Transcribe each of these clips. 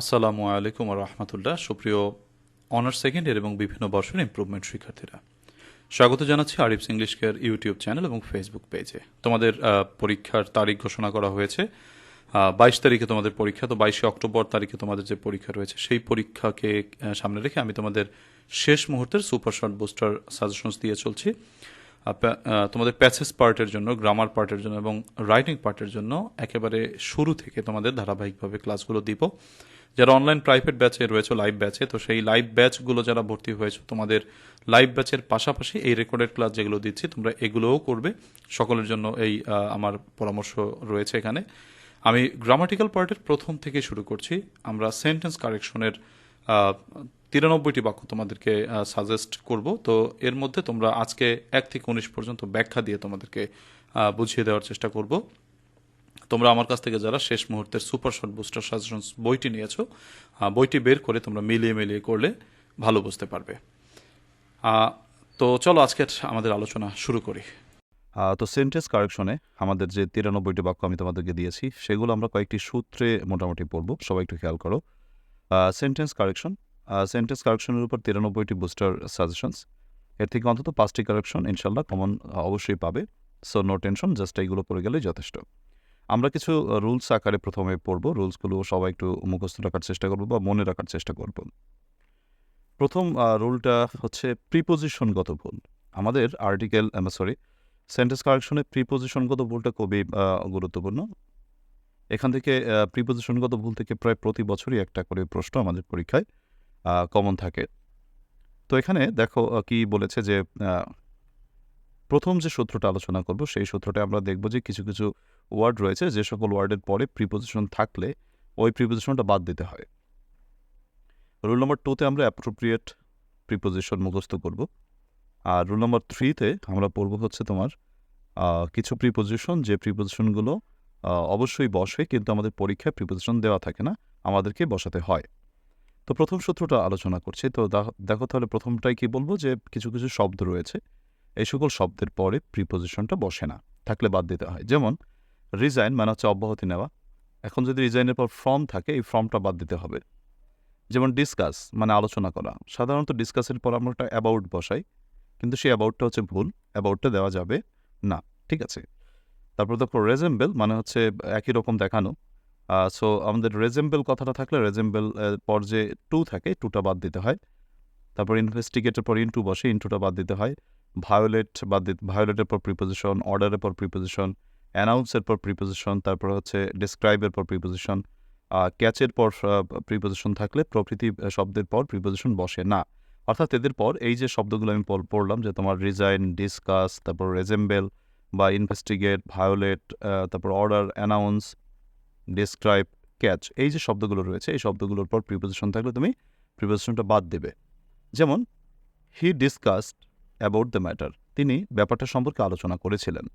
আসসালামু আলাইকুম রহমতুল্লাহ। সুপ্রিয় অনার্স সেকেন্ড ইয়ার এবং বিভিন্ন বর্ষের ইম্প্রুভমেন্ট শিক্ষার্থীরা, স্বাগত জানাচ্ছি Arif's English care YouTube channel এবং ফেসবুক পেজে তোমাদের পরীক্ষার তারিখ ঘোষণা করা হয়েছে বাইশ তারিখে তোমাদের পরীক্ষা, তো বাইশে অক্টোবর তারিখে তোমাদের যে পরীক্ষা রয়েছে, সেই পরীক্ষাকে সামনে রেখে আমি তোমাদের শেষ মুহূর্তের সুপার শর্ট বুস্টার সাজেশনস দিয়ে চলছি। তোমাদের প্যাসেজ পার্টের জন্য গ্রামার পার্টের জন্য এবং রাইটিং পার্টের জন্য একেবারে শুরু থেকে তোমাদের ধারাবাহিকভাবে ক্লাসগুলো দিব। যারা অনলাইন প্রাইভেট ব্যাচে রয়েছে লাইভ ব্যাচে তো সেই লাইভ ব্যাচগুলো যারা ভর্তি হয়েছে, তোমাদের লাইভ ব্যাচের পাশাপাশি এই রেকর্ডেড ক্লাস যেগুলো দিচ্ছি, তোমরা এগুলোও করবে। সকলের জন্য এই আমার পরামর্শ রয়েছে এখানে। আমি গ্রামাটিক্যাল পার্টের প্রথম থেকে শুরু করছি। আমরা সেন্টেন্স কারেকশনের তিরানব্বইটি বাক্য তোমাদেরকে সাজেস্ট করব। তো এর মধ্যে তোমরা আজকে এক থেকে উনিশ পর্যন্ত ব্যাখ্যা দিয়ে তোমাদেরকে বুঝিয়ে দেওয়ার চেষ্টা করব। তোমরা আমার কাছ থেকে যারা শেষ মুহূর্তের সুপার শর্ট বুস্টার সাজেশনস বইটি নিয়েছো বইটি বের করে তোমরা মিলিয়ে মিলিয়ে করলে ভালো বুঝতে পারবে। তো চলো আজকের আমাদের আলোচনা শুরু করি। তো সেন্টেন্স কারেকশনে আমাদের যে তিরানব্বইটি বাক্য আমি তোমাদেরকে দিয়েছি, সেগুলো আমরা কয়েকটি সূত্রে মোটামুটি পড়ব, সবাই একটু খেয়াল করো। সেন্টেন্স কারেকশন সেন্টেন্স কারেকশনের উপর তিরানব্বইটি বুস্টার সাজেশনস, এর থেকে অন্তত পাঁচটি কারেকশন ইনশাল্লাহ কমন অবশ্যই পাবে সো নো টেনশন জাস্ট এইগুলো পড়ে গেলেই যথেষ্ট। আমরা কিছু রুলস আকারে প্রথমে পড়ব। রুলসগুলো সবাই একটু মুখস্থ রাখার চেষ্টা করব বা মনে রাখার চেষ্টা করব। প্রথম রুলটা হচ্ছে প্রিপোজিশনগত ভুল। আমাদের আর্টিকেল সরি সেন্টেন্স কারেকশনে প্রিপোজিশনগত ভুলটা খুবই গুরুত্বপূর্ণ। এখান থেকে প্রিপোজিশনগত ভুল থেকে প্রায় প্রতি বছরই একটা করে প্রশ্ন আমাদের পরীক্ষায় কমন থাকে। তো এখানে দেখো কি বলেছে যে প্রথম যে সূত্রটা আলোচনা করব, সেই সূত্রটা আমরা দেখব যে কিছু কিছু ওয়ার্ড রয়েছে, যে সকল ওয়ার্ডের পরে প্রিপোজিশন থাকলে ওই প্রিপোজিশনটা বাদ দিতে হয়। রুল নম্বর টুতে আমরা অ্যাপ্রোপ্রিয়েট প্রিপোজিশন মুখস্থ করব। আর রুল নম্বর থ্রিতে আমরা পড়ব হচ্ছে তোমার কিছু প্রিপোজিশন যে প্রিপোজিশনগুলো অবশ্যই বসে কিন্তু আমাদের পরীক্ষায় প্রিপোজিশন দেওয়া থাকে না, আমাদেরকে বসাতে হয়। তো প্রথম সূত্রটা আলোচনা করছি, তো দেখো তাহলে প্রথমটাই কি বলব যে কিছু কিছু শব্দ রয়েছে, এই সকল শব্দের পরে প্রিপোজিশনটা বসে না, থাকলে বাদ দিতে হয়। যেমন রিজাইন মানে হচ্ছে অব্যাহতি নেওয়া। এখন যদি রিজাইনের পর ফর্ম থাকে, এই ফর্মটা বাদ দিতে হবে। যেমন ডিসকাস মানে আলোচনা করা। সাধারণত ডিসকাসের পর আমরা একটা অ্যাবাউট বসাই, কিন্তু সেই অ্যাবাউটটা হচ্ছে ভুল অ্যাবাউটটা দেওয়া যাবে না, ঠিক আছে? তারপর দেখো রেজেম্বেল মানে হচ্ছে একই রকম দেখানো। সো আমাদের রেজেম্বেল কথাটা থাকলে রেজেম্বেল পর যে টু থাকে টুটা বাদ দিতে হয়। তারপর ইনভেস্টিগেটের পর ইনটু বসে ইনটুটা বাদ দিতে হয়। ভায়োলেট বাদ দিতে ভায়োলেটের পর প্রিপোজিশন অর্ডারের পর প্রিপোজিশন অ্যানাউন্সের পর প্রিপোজিশন তারপর হচ্ছে ডিসক্রাইবের পর প্রিপোজিশন ক্যাচের পর প্রিপোজিশন থাকলে প্রকৃতি শব্দের পর প্রিপোজিশন বসে না। অর্থাৎ এদের পর এই যে শব্দগুলো আমি পড়- পড়লাম যে তোমার রিজাইন ডিসকাস তারপর রেজেম্বেল বা ইনভেস্টিগেট ভায়োলেট তারপর অর্ডার অ্যানাউন্স ডিসক্রাইব ক্যাচ এই যে শব্দগুলো রয়েছে, এই শব্দগুলোর পর প্রিপোজিশন থাকলে তুমি প্রিপোজিশনটা বাদ দেবে। যেমন he discussed about the matter তিনি ব্যাপারটা সম্পর্কে আলোচনা করেছিলেন।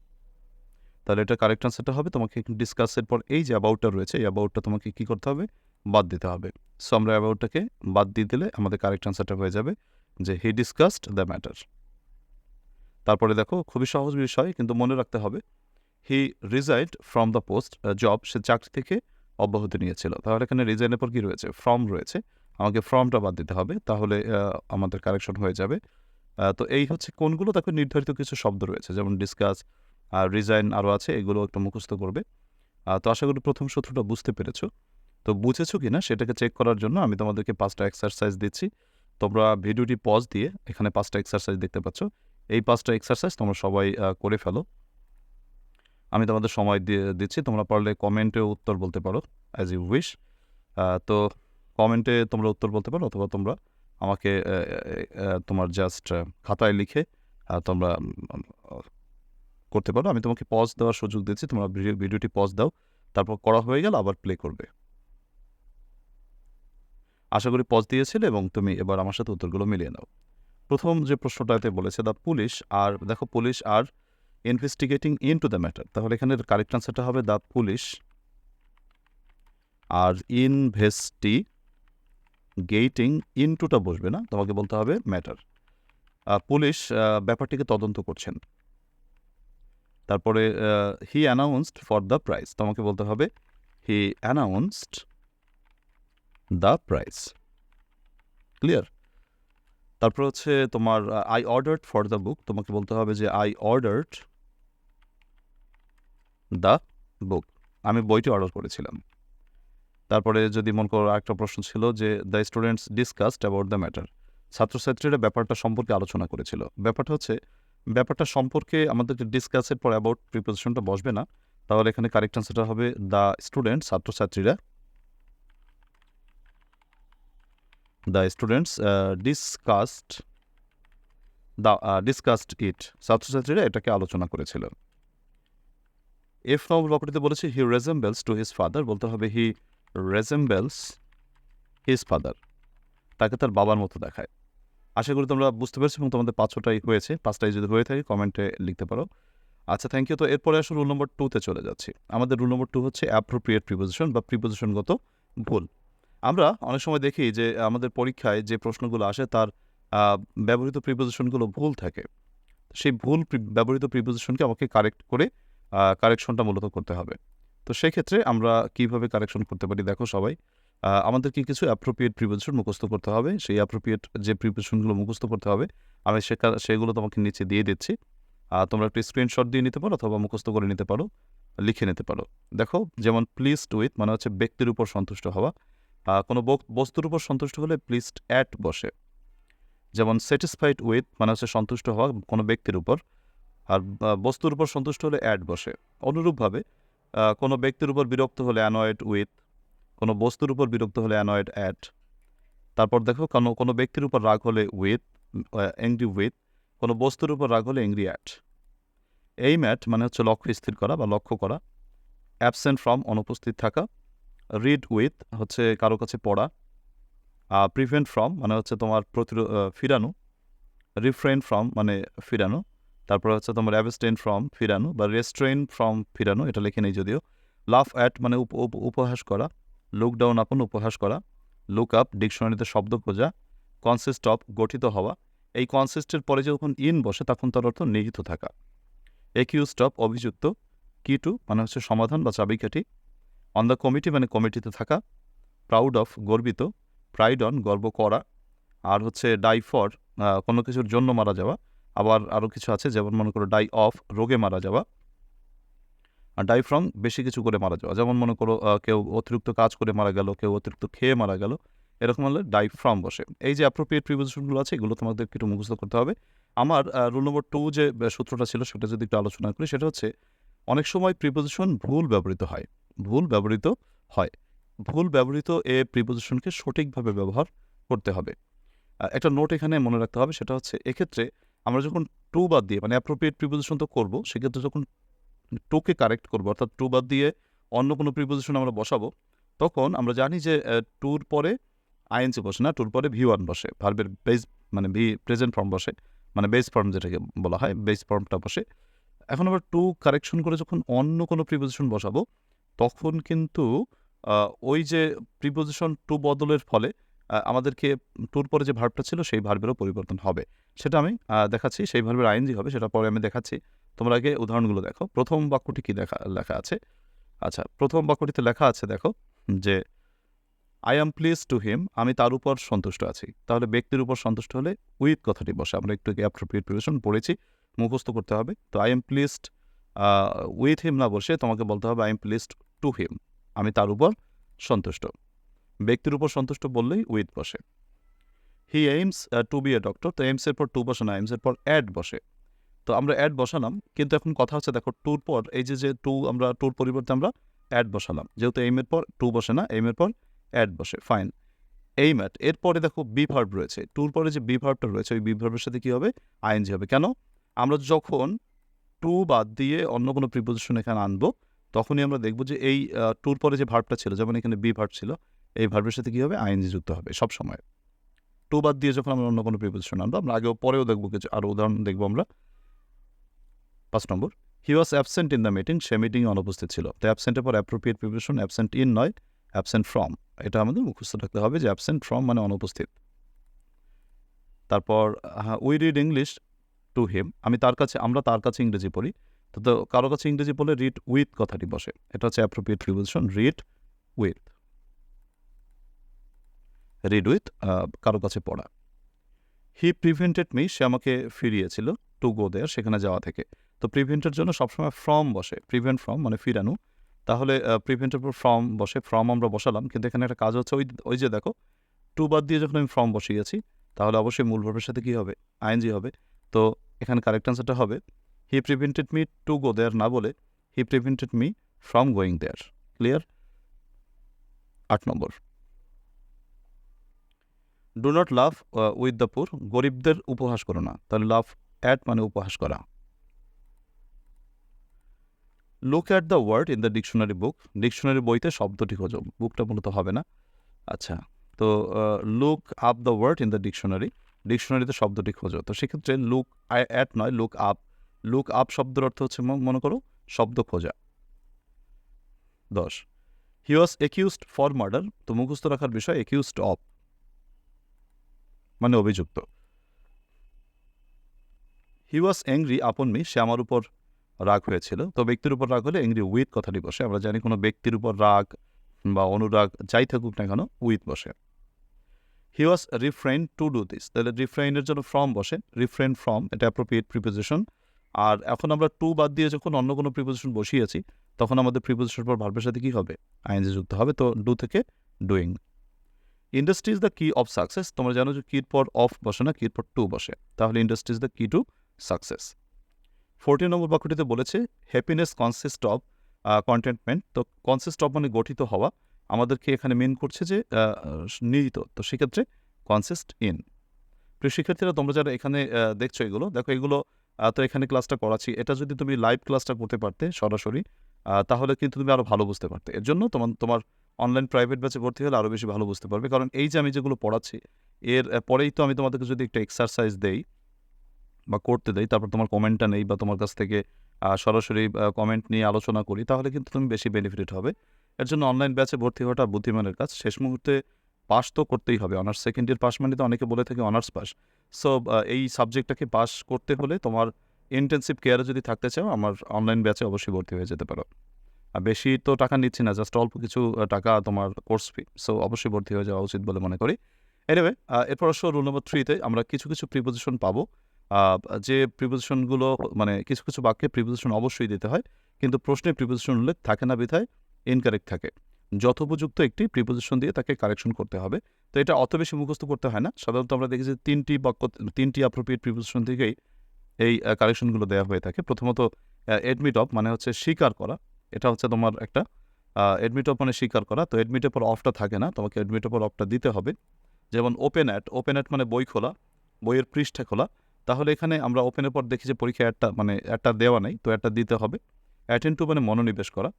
তাহলে এটা কারেক্ট আনসারটা হবে। তোমাকে ডিসকাসের পর এই যে অ্যাবাউটটা রয়েছে, এই অ্যাবাউটটা তোমাকে কী করতে হবে? বাদ দিতে হবে। সো আমরা অ্যাবাউটটাকে বাদ দিয়ে দিলে আমাদের কারেক্ট আনসারটা হয়ে যাবে যে হি ডিসকাসড দ্য ম্যাটার তারপরে দেখো, খুবই সহজ বিষয়, কিন্তু মনে রাখতে হবে he resigned from the post job সে চাকরি থেকে অব্যাহতি নিয়েছিল। তাহলে এখানে রিজাইনের পর কি রয়েছে? ফর্ম রয়েছে। আমাকে ফর্মটা বাদ দিতে হবে, তাহলে আমাদের কারেকশন হয়ে যাবে। তো এই হচ্ছে কোনগুলো? তাকে নির্ধারিত কিছু শব্দ রয়েছে, যেমন ডিসকাস আর রিজাইন আরও আছে, এগুলো একটু মুখস্থ করবে। তো আশা করি প্রথম সূত্রটা বুঝতে পেরেছ। তো বুঝেছ কি না সেটাকে চেক করার জন্য আমি তোমাদেরকে পাঁচটা এক্সারসাইজ দিচ্ছি। তোমরা ভিডিওটি পজ দিয়ে এখানে পাঁচটা এক্সারসাইজ দেখতে পাচ্ছ। এই পাঁচটা এক্সারসাইজ তোমরা সবাই করে ফেলো। আমি তোমাদের সময় দিয়ে দিচ্ছি। তোমরা পারলে কমেন্টে উত্তর বলতে পারো অ্যাজ ইউ উইশ তো কমেন্টে তোমরা উত্তর বলতে পারো অথবা তোমরা আমাকে তোমার জাস্ট খাতায় লিখে তোমরা করতে পারো। আমি তোমাকে পজ দেওয়ার সুযোগ দিচ্ছি। তোমরা ভিডিওটি পজ দাও। তারপর করা হয়ে গেল, আবার প্লে করবে। আশা করি পজ দিয়েছিলে এবং তুমি এবার আমার সাথে উত্তরগুলো মিলিয়ে নাও। প্রথম যে প্রশ্নটাতে বলেছে দ্য পুলিশ আর দেখো police R investigating into the matter তাহলে এখানে কারেক্ট আনসারটা হবে the police R investigating ইনটুটা বসবে না। তোমাকে বলতে হবে ম্যাটার পুলিশ ব্যাপারটিকে তদন্ত করছেন। তারপরে he announced for the prize তোমাকে বলতে হবে he announced the price clear তারপর হচ্ছে তোমার I ordered for the book তোমাকে বলতে হবে যে আই অর্ডার্ড দ্য বুক আমি বইটি অর্ডার করেছিলাম। তারপরে যদি মনে করো একটা প্রশ্ন ছিল যে the students discussed about the matter ছাত্রছাত্রীরা ব্যাপারটা সম্পর্কে আলোচনা করেছিল। ব্যাপারটা হচ্ছে ব্যাপারটা সম্পর্কে আমাদের যে ডিসকাসের পর অ্যাবাউট প্রিপোজিশনটা বসবে না, তাহলে এখানে কারেক্ট আনসারটা হবে দ্য স্টুডেন্ট ছাত্রছাত্রীরা। The students discussed the discussed it ছাত্রছাত্রীরা এটাকে আলোচনা করেছিল। এফ নম্বর বাক্যটিতে বলেছে he resembles to his father বলতে হবে হি রেজেম্বেলস হিজ ফাদার তাকে তার বাবার মতো দেখায়। আশা করি তোমরা বুঝতে পেরেছ এবং তোমাদের পাঁচটাই হয়েছে। পাঁচটাই যদি হয়ে থাকে, কমেন্টে লিখতে পারো। আচ্ছা থ্যাংক ইউ তো এরপরে আসলে রুল নম্বর টুতে চলে যাচ্ছি। আমাদের রুল নম্বর টু হচ্ছে অ্যাপ্রোপ্রিয়েট প্রিপোজিশন বা প্রিপোজিশনগত ভুল। আমরা অনেক সময় দেখি যে, আমাদের পরীক্ষায় যে প্রশ্নগুলো আসে তার ব্যবহৃত প্রিপোজিশনগুলো ভুল থাকে। সেই ভুল ব্যবহৃত প্রিপোজিশনকে আমাকে কারেক্ট করে কারেকশনটা মূলত করতে হবে। তো সেই ক্ষেত্রে আমরা কীভাবে কারেকশন করতে পারি? দেখো সবাই। আমাদেরকে কিছু অ্যাপ্রোপ্রিয়েট প্রিপোজিশন মুখস্থ করতে হবে। সেই অ্যাপ্রোপ্রিয়েট যে প্রিপোজিশনগুলো মুখস্থ করতে হবে, আমি সেটা সেগুলো তোমাকে নিচে দিয়ে দিচ্ছি। তোমরা একটু স্ক্রিনশট দিয়ে নিতে পারো অথবা মুখস্থ করে নিতে পারো, লিখে নিতে পারো। দেখো, যেমন প্লিজড উইথ মানে হচ্ছে ব্যক্তির উপর সন্তুষ্ট হওয়া। কোনো বস্তুর উপর সন্তুষ্ট হলে প্লিজড অ্যাট বসে। যেমন স্যাটিসফাইড উইথ মানে হচ্ছে সন্তুষ্ট হওয়া কোনো ব্যক্তির উপর। আর বস্তুর উপর সন্তুষ্ট হলে অ্যাড বসে। অনুরূপভাবে কোনো ব্যক্তির উপর বিরক্ত হলে অ্যানয়েড উইথ কোনো বস্তুর উপর বিরক্ত হলে অ্যানয়েড অ্যাট তারপর দেখো, কোনো কোনো ব্যক্তির উপর রাগ হলে উইথ অ্যাংরি উইথ কোনো বস্তুর উপর রাগ হলে অ্যাংরি অ্যাট এই ম্যাট মানে হচ্ছে লক্ষ্য স্থির করা বা লক্ষ্য করা। অ্যাবসেন্ট ফ্রম অনুপস্থিত থাকা। রিড উইথ হচ্ছে কারও কাছে পড়া। আর প্রিভেন্ট ফ্রম মানে হচ্ছে তোমার প্রতিরোধ ফিরানো। রিফ্রেন ফ্রম মানে ফিরানো। তারপর হচ্ছে তোমার অ্যাবস্টেন ফ্রম ফিরানো বা রেস্ট্রেন ফ্রম ফিরানো, এটা লেখে নেই যদিও। লাফ অ্যাট মানে উপ- উপ- উপহাস করা। লুক ডাউন আপন উপহাস করা লুক আপ ডিকশনারিতে শব্দ খোঁজা কনসিস্ট অফ গঠিত হওয়া, এই কনসিস্টের পরে যখন ইন বসে, তখন তার অর্থ নিহিত থাকা। একিউস্ট অফ অভিযুক্ত কি টু মানে হচ্ছে সমাধান বা চাবিকাঠি অন দ্য কমিটি মানে কমিটিতে থাকা প্রাউড অফ গর্বিত প্রাইড অন গর্ব করা, আর হচ্ছে ডাই ফর কোনো কিছুর জন্য মারা যাওয়া, আবার আরও কিছু আছে, যেমন মনে করো ডাই অফ রোগে মারা যাওয়া আর ডাই ফ্রম বেশি কিছু করে মারা যাওয়া। যেমন মনে করো কেউ অতিরিক্ত কাজ করে মারা গেল, কেউ অতিরিক্ত খেয়ে মারা গেল, এরকম হলে ডাই ফ্রম বসে। এই যে অ্যাপ্রোপ্রিয়েট প্রিপোজিশনগুলো আছে, এগুলো তোমাদের একটু মুখস্থ করতে হবে। আমার রুল নম্বর টু যে সূত্রটা ছিল, সেটা যদি একটু আলোচনা করি, সেটা হচ্ছে, অনেক সময় প্রিপোজিশন ভুল ব্যবহৃত হয়। ভুল ব্যবহৃত হয়। ভুল ব্যবহৃত এ প্রিপোজিশনকে সঠিকভাবে ব্যবহার করতে হবে। একটা নোট এখানে মনে রাখতে হবে, সেটা হচ্ছে, এক্ষেত্রে আমরা যখন টু বাদ দিয়ে মানে অ্যাপ্রোপ্রিয়েট প্রিপোজিশন তো করব, সেক্ষেত্রে যখন টুকে কারেক্ট করব, অর্থাৎ টু বাদ দিয়ে অন্য কোনো প্রিপোজিশন আমরা বসাবো, তখন আমরা জানি যে টুর পরে আইএনসি বসে না টুর পরে ভি ওয়ান বসে ভার্বের বেস মানে ভি প্রেজেন্ট ফর্ম বসে মানে বেস ফর্ম যেটাকে বলা হয় বেস ফর্মটা বসে। এখন আবার টু কারেকশন করে যখন অন্য কোনো প্রিপোজিশন বসাবো, তখন কিন্তু ওই যে প্রিপোজিশন টু বদলের ফলে আমাদেরকে টুর পরে যে ভার্বটা ছিল, সেই ভার্বেরও পরিবর্তন হবে। সেটা আমি দেখাচ্ছি, সেই ভার্বের আইনজি হবে, সেটা পরে আমি দেখাচ্ছি। তোমরা আগে উদাহরণগুলো দেখো। প্রথম বাক্যটি কি দেখা, লেখা আছে? আচ্ছা প্রথম বাক্যটিতে লেখা আছে, দেখো, যে I am please to him আমি তার উপর সন্তুষ্ট আছি। তাহলে ব্যক্তির উপর সন্তুষ্ট হলে উইথ কথাটি বসে। আমরা একটু অ্যাপ্রোপ্রিয়েট প্রিপারেশন পড়েছি, মুখস্থ করতে হবে। তো I am pleased with him না বসে তোমাকে বলতে হবে I am pleased to him আমি তার উপর সন্তুষ্ট। ব্যক্তির উপর সন্তুষ্ট বললেই উইথ বসে। He aims to be a doctor তো এইমসের পর টু বসে না এইমসের পর অ্যাড বসে। তো আমরা অ্যাড বসালাম, কিন্তু এখন কথা হচ্ছে দেখো টুর পর এই যে যে টু আমরা টুর পরিবর্তে আমরা অ্যাড বসালাম। যেহেতু এইমের পর টু বসে না এইমের পর অ্যাড বসে ফাইন এইম অ্যাট এরপরে দেখো বি ভার্ব রয়েছে টুর পরে যে বি ভার্বটা রয়েছে, ওই বি ভার্বের সাথে কী হবে? আইএনজি হবে। কেন? আমরা যখন টু বাদ দিয়ে অন্য কোনো প্রিপোজিশন এখানে আনব, তখনই আমরা দেখব যে এই টুর পরে যে ভার্বটা ছিল, যেমন এখানে বি ভার্ব ছিল, এই ভার্বের সাথে কী হবে? আইএনজি যুক্ত হবে সব সময়। টু বাদ দিয়ে যখন আমরা অন্য কোনো প্রিপোজিশন আনব, আমরা আগেও পরেও দেখব কিছু আরও উদাহরণ দেখব আমরা। পাঁচ নম্বর he was absent in the meeting সে মিটিংয়ে অনুপস্থিত ছিল। তো অ্যাবসেন্টের পর অ্যাপ্রোপ্রিয়েট প্রিপারেশন অ্যাবসেন্ট ইন নয় অ্যাবসেন্ট ফ্রম এটা আমাদের মুখস্থ রাখতে হবে যে অ্যাবসেন্ট ফ্রম মানে অনুপস্থিত। তারপর we read English to him আমি তার কাছে, আমরা তার কাছে ইংরেজি পড়ি। তো তো কারও কাছে ইংরেজি বলে রিড উইথ কথাটি বসে। এটা হচ্ছে appropriate preposition read with read with কারও কাছে পড়া। হি প্রিভেন্টেড মি সে আমাকে ফিরিয়েছিল টু গো দেয়ার সেখানে যাওয়া থেকে। তো প্রিভেন্টের জন্য সবসময় ফ্রম বসে প্রিভেন্ট ফ্রম মানে ফিরানো। তাহলে প্রিভেন্টের পর ফ্রম বসে ফ্রম আমরা বসালাম। কিন্তু এখানে একটা কাজ হচ্ছে, ওই ওই যে দেখো টু বাদ দিয়ে যখন আমি ফ্রম বসিয়েছি, তাহলে অবশ্যই মূল ভার্বের সাথে কী হবে? আইএনজি হবে। তো এখানে কারেক্ট আনসারটা হবে he prevented me to go there না বলে he prevented me from going there clear আট নম্বর। Do not love with the poor গরিবদের উপহাস করো না। তাহলে লাভ অ্যাট মানে উপহাস করা। Look at the word in the dictionary book dictionary বইতে শব্দটি খোঁজো বুকটা মূলত হবে না। আচ্ছা তো look up the word in the dictionary ডিকশনারিতে শব্দটি খোঁজো, তো সেক্ষেত্রে লুক অ্যাট নয় লুক আপ লুক আপ শব্দের অর্থ হচ্ছে মনে করো, শব্দ খোঁজা। দশ he was accused for murder তো মুখস্থ রাখার বিষয় একিউজড অফ মানে অভিযুক্ত। হি ওয়াজ অ্যাংরি আপন মি সে আমার উপর রাগ হয়েছিল। তো ব্যক্তির উপর রাগ হলে অ্যাংরি উইথ কথাটি বসে। আমরা জানি কোনো ব্যক্তির উপর রাগ বা অনুরাগ যাই থাকুক না কেন উইথ বসে। He was refrain to do this তাহলে রিফ্রেনের জন্য ফ্রম বসে। রিফ্রেন ফ্রম এটা অ্যাপ্রোপ্রিয়েট প্রিপোজিশন আর এখন আমরা টু বাদ দিয়ে যখন অন্য কোনো প্রিপোজিশন বসিয়েছি, তখন আমাদের প্রিপোজিশন পর ভার্বের সাথে কী হবে? আইএনজি যুক্ত হবে। তো ডু থেকে doing industry is the key of success তোমরা জানো যে কির পর অফ বসে না কির পর টু বসে। তাহলে industry is the key to success fourteen নম্বর বাক্যটিতে বলেছে হ্যাপিনেস কনসিস্ট অফ কন্টেন্টমেন্ট তো কনসিস্ট অফ মানে গঠিত হওয়া আমাদেরকে এখানে মেন করছে যে নিহিত। তো সেক্ষেত্রে কনসিস্ট ইন প্রিয় শিক্ষার্থীরা, তোমরা যারা এখানে দেখছ এগুলো, দেখো এগুলো তো এখানে ক্লাসটা করাচ্ছি। এটা যদি তুমি লাইভ ক্লাসটা করতে পারতে সরাসরি তাহলে কিন্তু তুমি আরও ভালো বুঝতে পারতে। এর জন্য তোমার তোমার অনলাইন প্রাইভেট ব্যাচে ভর্তি হলে আরও বেশি ভালো বুঝতে পারবে। কারণ এই যে আমি যেগুলো পড়াচ্ছি, এর, পরেই তো আমি তোমাদেরকে যদি একটা এক্সারসাইজ দেই বা করতে দেয় তারপর তোমার কমেন্টটা নেই বা তোমার কাছ থেকে সরাসরি কমেন্ট নিয়ে আলোচনা করি, তাহলে কিন্তু তুমি বেশি বেনিফিট হবে। এর জন্য অনলাইন ব্যাচে ভর্তি হওয়াটা বুদ্ধিমানের কাজ। শেষ মুহূর্তে পাস তো করতেই হবে। অনার্স সেকেন্ড ইয়ার পাস মানে তো অনেকে বলে থাকে অনার্স পাস সো এই সাবজেক্টটাকে পাস করতে হলে তোমার ইন্টেন্সিভ কেয়ারে যদি থাকতে চাও, আমার অনলাইন ব্যাচে অবশ্যই ভর্তি হয়ে যেতে পারো। আর বেশি তো টাকা নিচ্ছি না জাস্ট অল্প কিছু টাকা তোমার কোর্স ফি সো অবশ্যই ভর্তি হয়ে যাওয়া উচিত বলে মনে করি। এনিওয়ে এরপর আসো রুল নম্বর থ্রিতে আমরা কিছু কিছু প্রিপোজিশন পাবো। যে প্রিপোজিশনগুলো মানে কিছু কিছু বাক্যে প্রিপোজিশন অবশ্যই দিতে হয়, কিন্তু প্রশ্নে প্রিপোজিশন উল্লেখ থাকে না বিধায় ইনকারেক্ট থাকে। যথোপযুক্ত একটি প্রিপোজিশন দিয়ে তাকে কারেকশন করতে হবে। তো এটা অত বেশি মুখস্থ করতে হয় না। সাধারণত আমরা দেখি যে তিনটি বাক্য, তিনটি অ্যাপ্রোপ্রিয়েট প্রিপোজিশন থেকেই এই কারেকশনগুলো দেওয়া হয়ে থাকে। প্রথমত এডমিট অফ মানে হচ্ছে স্বীকার করা। এটা হচ্ছে তোমার একটা এডমিট অফ মানে স্বীকার করা। তো এডমিটের পর অফটা থাকে না, তোমাকে এডমিটের পর অফটা দিতে হবে। যেমন ওপেন অ্যাট ওপেন অ্যাট মানে বই খোলা, বইয়ের পৃষ্ঠা খোলা। তাহলে এখানে আমরা ওপেনের পর দেখি যে পরীক্ষা একটা মানে একটা দেওয়া নেই, তো একটা দিতে হবে। অ্যাটেন্ড টু মানে মনোনিবেশ করা।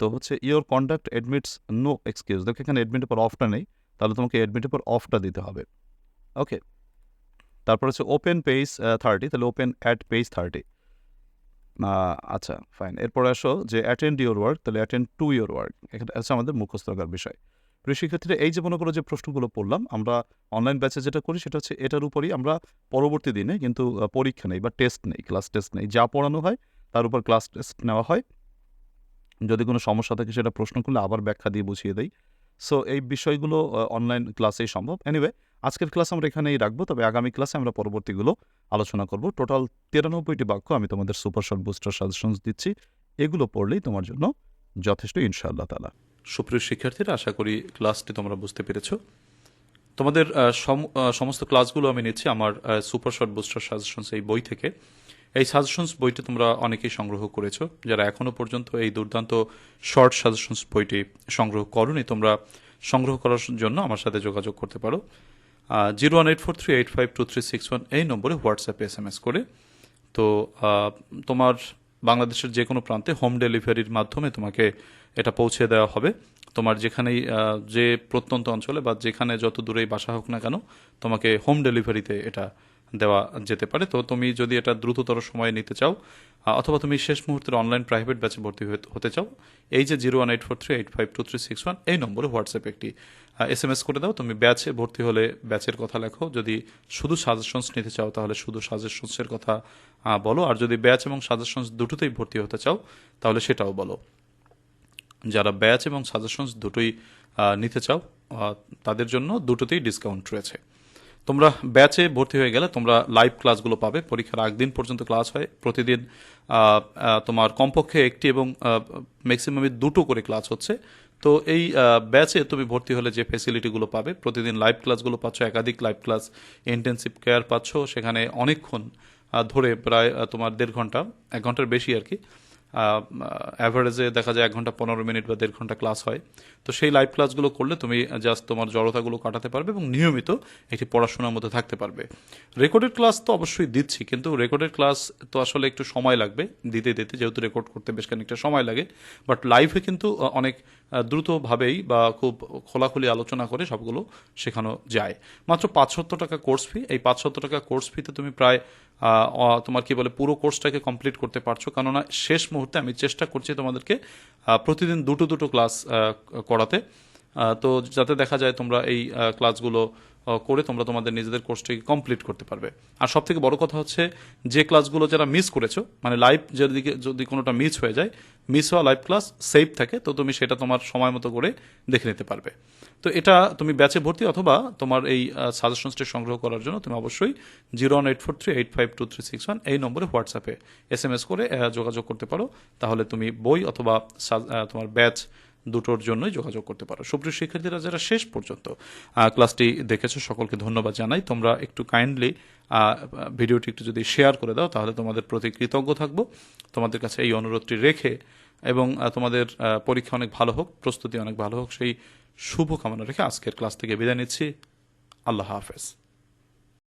তো হচ্ছে your conduct admits no excuse দেখো এখানে অ্যাডমিটের পর অফটা নেই, তাহলে তোমাকে অ্যাডমিটের পর অফটা দিতে হবে। ওকে তারপর হচ্ছে ওপেন পেজ থার্টি তাহলে ওপেন অ্যাট পেজ থার্টি আচ্ছা ফাইন এরপর আসো যে অ্যাটেন্ড ইউর ওয়ার্ক তাহলে অ্যাটেন্ড টু ইউর ওয়ার্ক এখানে আছে আমাদের মুখস্থ বিষয়। প্রিয় শিক্ষার্থীরা এই যে মনে করো যে প্রশ্নগুলো পড়লাম, আমরা অনলাইন ব্যাচে যেটা করি সেটা হচ্ছে এটার উপরই আমরা পরবর্তী দিনে কিন্তু পরীক্ষা নেই বা টেস্ট নেই ক্লাস টেস্ট নেই। যা পড়ানো হয় তার উপর ক্লাস টেস্ট নেওয়া হয়। যদি কোনো সমস্যা থাকে সেটা প্রশ্ন করলে আবার ব্যাখ্যা দিয়ে বুঝিয়ে দেয় সো এই বিষয়গুলো অনলাইন ক্লাসেই সম্ভব। এনিওয়ে আজকের ক্লাস আমরা এখানেই রাখব। তবে আগামী ক্লাসে আমরা পরবর্তীগুলো আলোচনা করব। টোটাল তিরানব্বইটি বাক্য আমি তোমাদের সুপার শর্ট বুস্টার সাজেশনস দিচ্ছি। এগুলো পড়লেই তোমার জন্য যথেষ্ট, ইনশাআল্লাহ তালা সুপ্রিয় শিক্ষার্থীরা, আশা করি ক্লাসটি তোমরা বুঝতে পেরেছ। তোমাদের সম- সমস্ত ক্লাসগুলো আমি নিচ্ছি আমার সুপার শর্ট বুস্টার সাজেশনস এই বই থেকে। এই সাজেশনস বইটি তোমরা অনেকেই সংগ্রহ করেছ। যারা এখনও পর্যন্ত এই দুর্দান্ত শর্ট সাজেশনস বইটি সংগ্রহ করনি, তোমরা সংগ্রহ করার জন্য আমার সাথে যোগাযোগ করতে পারো। Zero one eight four three eight five two three six one এই নম্বরে হোয়াটসঅ্যাপে এস এম এস করে। তো তোমার বাংলাদেশের যে কোনো প্রান্তে হোম ডেলিভারির মাধ্যমে তোমাকে এটা পৌঁছে দেওয়া হবে। তোমার যেখানেই যে প্রত্যন্ত অঞ্চলে বা যেখানে যত দূরেই বাসা হোক না কেন, তোমাকে হোম ডেলিভারিতে এটা দেওয়া যেতে পারে। তো তুমি যদি এটা দ্রুততর সময়ে নিতে চাও অথবা তুমি শেষ মুহূর্তের অনলাইন প্রাইভেট ব্যাচে ভর্তি হতে- চাও, এই যে zero one eight four three eight five two three six one এই নম্বরে হোয়াটসঅ্যাপে একটি এস এম এস করে দাও। তুমি ব্যাচে ভর্তি হলে ব্যাচের কথা লেখো। যদি শুধু সাজেশনস নিতে চাও, তাহলে শুধু সাজেশনসের কথা বলো। আর যদি ব্যাচ এবং সাজেশনস দুটোতেই ভর্তি হতে চাও, তাহলে সেটাও বলো। যারা ব্যাচ এবং সাজেশনস দুটোই নিতে চাও তাদের জন্য দুটোতেই ডিসকাউন্ট রয়েছে। তোমরা ব্যাচে ভর্তি হয়ে গেলে তোমরা লাইভ ক্লাসগুলো পাবে। পরীক্ষার আগ দিন পর্যন্ত ক্লাস হয়। প্রতিদিন তোমার কমপক্ষে একটি এবং ম্যাক্সিমামে দুটো করে ক্লাস হচ্ছে। তো এই ব্যাচে তুমি ভর্তি হলে যে ফেসিলিটিগুলো পাবে, প্রতিদিন লাইভ ক্লাসগুলো পাচ্ছ, একাধিক লাইভ ক্লাস ইন্টেন্সিভ কেয়ার পাচ্ছ। সেখানে অনেকক্ষণ ধরে প্রায় তোমার দেড় ঘণ্টা, এক ঘণ্টার বেশি আর কি। অ্যাভারেজে দেখা যায় এক ঘণ্টা পনেরো মিনিট বা দেড় ঘণ্টা ক্লাস হয়। তো সেই লাইভ ক্লাসগুলো করলে তুমি জাস্ট তোমার জড়তাগুলো কাটাতে পারবে এবং নিয়মিত একটি পড়াশোনার মধ্যে থাকতে পারবে। রেকর্ডেড ক্লাস তো অবশ্যই দিচ্ছি, কিন্তু রেকর্ডেড ক্লাস তো আসলে একটু সময় লাগবে, দিতে দিতে যেহেতু রেকর্ড করতে বেশ খানিকটা সময় লাগে। বাট লাইভে কিন্তু অনেক দ্রুতভাবেই বা খুব খোলাখুলি আলোচনা করে সবগুলো শেখানো যায়। মাত্র পাঁচশত্তর টাকা কোর্স ফি। এই পাঁচশত্তর টাকা কোর্স ফিতে তুমি প্রায় তোমার কি বলে পুরো কোর্সটাকে কমপ্লিট করতে পারছ। কেননা শেষ মুহূর্তে আমি চেষ্টা করছি তোমাদেরকে প্রতিদিন দুটো দুটো ক্লাস করাতে। তো যাতে দেখা যায় তোমরা এই ক্লাসগুলো করে তোমরা তোমাদের নিজেদের কোর্সটিকে কমপ্লিট করতে পারবে। আর সব থেকে বড় কথা হচ্ছে, যে ক্লাসগুলো যারা মিস করেছ মানে লাইভ যদি যদি কোনোটা মিস হয়ে যায় মিস হওয়া লাইভ ক্লাস সেভ থাকে, তো তুমি সেটা তোমার সময় মতো করে দেখে নিতে পারবে। তো এটা তুমি ব্যাচে ভর্তি অথবা তোমার এই সাজেশনসটি সংগ্রহ করার জন্য তুমি অবশ্যই zero one eight four three eight five two three six one এই নম্বরে হোয়াটসঅ্যাপে এস এম এস করে যোগাযোগ করতে পারো। তাহলে তুমি বই অথবা তোমার ব্যাচ দুটোর জন্যই যোগাযোগ করতে পারো। সুপ্রিয় শিক্ষার্থীরা, যারা শেষ পর্যন্ত ক্লাসটি দেখেছ, সকলকে ধন্যবাদ জানাই। তোমরা একটু কাইন্ডলি ভিডিওটি একটু যদি শেয়ার করে দাও, তাহলে তোমাদের প্রতি কৃতজ্ঞ থাকব। তোমাদের কাছে এই অনুরোধটি রেখে এবং তোমাদের পরীক্ষা অনেক ভালো হোক, প্রস্তুতি অনেক ভালো হোক, সেই শুভ কামনা রেখে আজকের ক্লাস থেকে বিদায় নিচ্ছি। আল্লাহ হাফেজ।